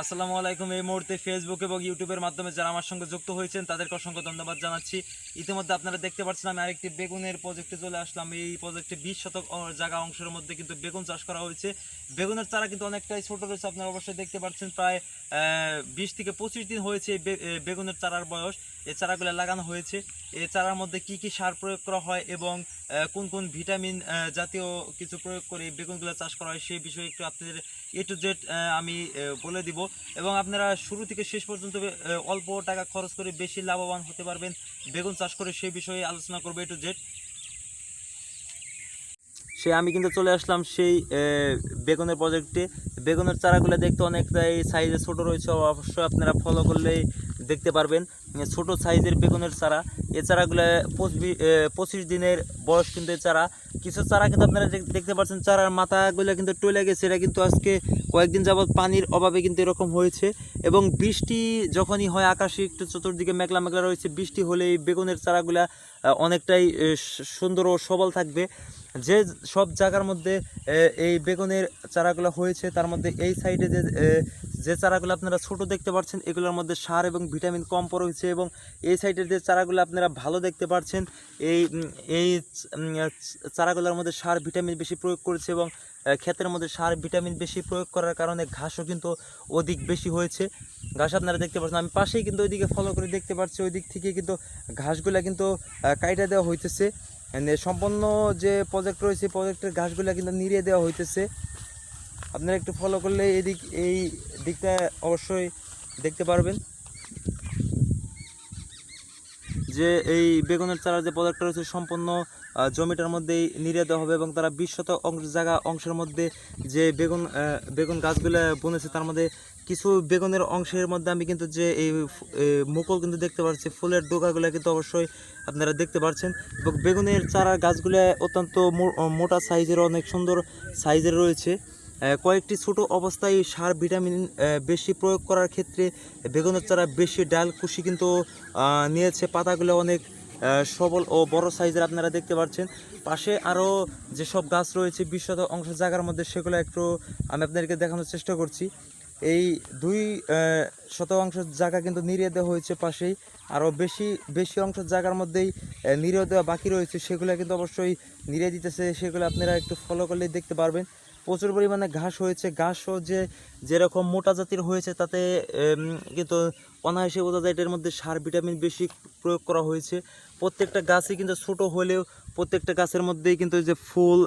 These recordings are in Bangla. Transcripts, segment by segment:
আসসালামু আলাইকুম। এই মুহূর্তে ফেসবুক এবং ইউটিউবের মাধ্যমে যারা আমার সঙ্গে যুক্ত হয়েছেন, তাদেরকে অসংখ্য ধন্যবাদ জানাচ্ছি। ইতিমধ্যে আপনারা দেখতে পাচ্ছেন, আমি আরেকটি বেগুনের প্রজেক্টে চলে আসলাম। এই প্রজেক্টে বিশ শতক জায়গা অংশের মধ্যে কিন্তু বেগুন চাষ করা হয়েছে। বেগুনের চারা কিন্তু অনেকটাই ছোটো রয়েছে, আপনারা অবশ্যই দেখতে পাচ্ছেন। প্রায় বিশ থেকে পঁচিশ দিন হয়েছে বেগুনের চারার বয়স। এই চারাগুলো লাগানো হয়েছে। এ চারার মধ্যে কি কি সার প্রয়োগ করা হয় এবং কোন কোন ভিটামিন জাতীয় কিছু প্রয়োগ করে বেগুনগুলো চাষ করা হয় সেই বিষয়ে একটু আপনাদের এ টু জেড আমি বলে দিব। এবং আপনারা শুরু থেকে শেষ পর্যন্ত অল্প টাকা খরচ করে বেশি লাভবান হতে পারবেন বেগুন চাষ করে সেই বিষয়ে আলোচনা করব এ টু জেড। সে আমি কিন্তু চলে আসলাম সেই বেগুনের প্রজেক্টে বেগুনের চারাগুলো দেখতে অনেকটাই সাইজে ছোট রয়েছে, অবশ্যই আপনারা ফলো করলেই দেখতে পারবেন। ছোট সাইজের বেগুনের চারা। এই চারাগুলো পঁচিশ দিনের বয়স কিন্তু চারা। কিছু চারা কিন্তু আপনারা দেখতে পাচ্ছেন চারার মাথাগুলো কিন্তু টলে গেছে। এটা কিন্তু আজকে কয়েকদিন যাবৎ পানির অভাবে কিন্তু এরকম হয়েছে। এবং বৃষ্টি যখনই হয় আকাশে একটু চতুর্দিকে মেঘলা মেঘলা রয়েছে বৃষ্টি হলে এই বেগুনের চারাগুলা অনেকটাই সুন্দর ও সবল থাকবে। যে সব জায়গার মধ্যে এই বেগুনের চারাগুলো হয়েছে তার মধ্যে এই সাইডে যে এ, যে চারাগুলো আপনারা ছোট দেখতে পাচ্ছেন, এগুলোর মধ্যে সার এবং ভিটামিন কম রয়েছে এবং এই সাইডের যে চারাগুলো আপনারা ভালো দেখতে পাচ্ছেন, এই এই চারাগুলোর মধ্যে সার ভিটামিন বেশি প্রয়োগ করেছে এবং ক্ষেতের মধ্যে সার ভিটামিন বেশি প্রয়োগ করার কারণে ঘাসও কিন্তু অধিক বেশি হয়েছে। ঘাস আপনারা দেখতে পাচ্ছেন, আমি পাশেই কিন্তু ওইদিকে ফলো করে দেখতে পাচ্ছি ওই দিক থেকে কিন্তু ঘাসগুলো কিন্তু কাইটা দেওয়া হইতেছে। সম্পূর্ণ যে প্রজেক্ট রয়েছে প্রজেক্টের ঘাসগুলো কিন্তু নিড়িয়ে দেওয়া হইতেছে। আপনারা একটু ফলো করলে এদিক, এই দিকটা অবশ্যই দেখতে পারবেন। যে এই বেগুনের চারার যে প্রজেক্টটা রয়েছে সম্পূর্ণ জমিটার মধ্যেই নিড়িয়ে দেওয়া হবে এবং তারা বিশ শত জায়গা অংশের মধ্যে যে বেগুন বেগুন গাছগুলো বুনেছে তার মধ্যে কিছু বেগুনের অংশের মধ্যে আমি কিন্তু যে এই মুকুল কিন্তু দেখতে পাচ্ছি, ফুলের ডোকাগুলো কিন্তু অবশ্যই আপনারা দেখতে পাচ্ছেন এবং বেগুনের চারা গাছগুলো অত্যন্ত মোটা সাইজের, অনেক সুন্দর সাইজের রয়েছে। কয়েকটি ছোট অবস্থায় সার, ভিটামিন বেশি প্রয়োগ করার ক্ষেত্রে বেগুনের চারা বেশি, ডাল, কুশি কিন্তু নিয়েছে। পাতাগুলো অনেক সবল ও বড় সাইজের আপনারা দেখতে পাচ্ছেন। পাশে আরও যেসব গাছ রয়েছে বিশত অংশ জায়গার মধ্যে সেগুলো একটু আমি আপনাদেরকে দেখানোর চেষ্টা করছি। এই দুই শতাংশ জায়গা কিন্তু নিরিয়ে দেওয়া হয়েছে পাশেই। আরও বেশি বেশি অংশ জায়গার মধ্যেই নিড়িয়ে দেওয়া বাকি রয়েছে। সেগুলো কিন্তু অবশ্যই নিড়িয়ে দিতেছে। সেগুলো আপনারা একটু ফলো করলেই দেখতে পারবেন। প্রচুর পরিমাণে ঘাস হয়েছে। ঘাসও যে যেরকম মোটা জাতির হয়েছে, তাতে কিন্তু অনায়াসে বোঝা যায় এটার মধ্যে সার, ভিটামিন বেশি প্রয়োগ করা হয়েছে। প্রত্যেকটা গাছই কিন্তু ছোট হলেও প্রত্যেকটা গাছের মধ্যেই কিন্তু যে ফুল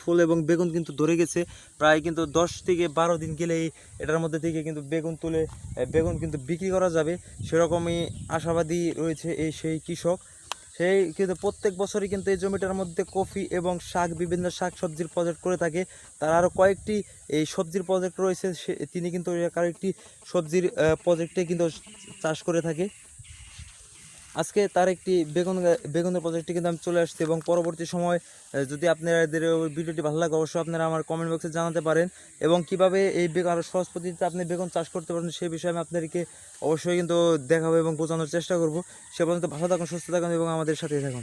ফুল এবং বেগুন কিন্তু ধরে গেছে। প্রায় কিন্তু দশ থেকে বারো দিন গেলেই এটার মধ্যে থেকে কিন্তু বেগুন তুলে বেগুন কিন্তু বিক্রি করা যাবে। সেরকমই আশাবাদী রয়েছে এই সেই কৃষক। সেই কিন্তু প্রত্যেক বছরই কিন্তু এই জমিটার মধ্যে কফি এবং শাক, বিভিন্ন শাক সবজির প্রজেক্ট করে থাকে। তার আরও কয়েকটি এই সবজির প্রজেক্ট রয়েছে, সে তিনি কিন্তু কয়েকটি একটি সবজির প্রজেক্টে কিন্তু চাষ করে থাকে। আজকে তার একটি বেগুন বেগুনের প্রজেক্টটি কিন্তু আমি চলে আসছি এবং পরবর্তী সময় যদি আপনাদের ভিডিওটি ভালো লাগে, অবশ্যই আপনারা আমার কমেন্ট বক্সে জানাতে পারেন। এবং কীভাবে এই বেগুন আরও সহজ পদ্ধতিতে আপনি বেগুন চাষ করতে পারেন সেই বিষয়ে আমি আপনাদেরকে অবশ্যই কিন্তু দেখাবো এবং বোঝানোর চেষ্টা করব। সে পর্যন্ত ভালো থাকুন, সুস্থ থাকুন এবং আমাদের সাথেই থাকুন।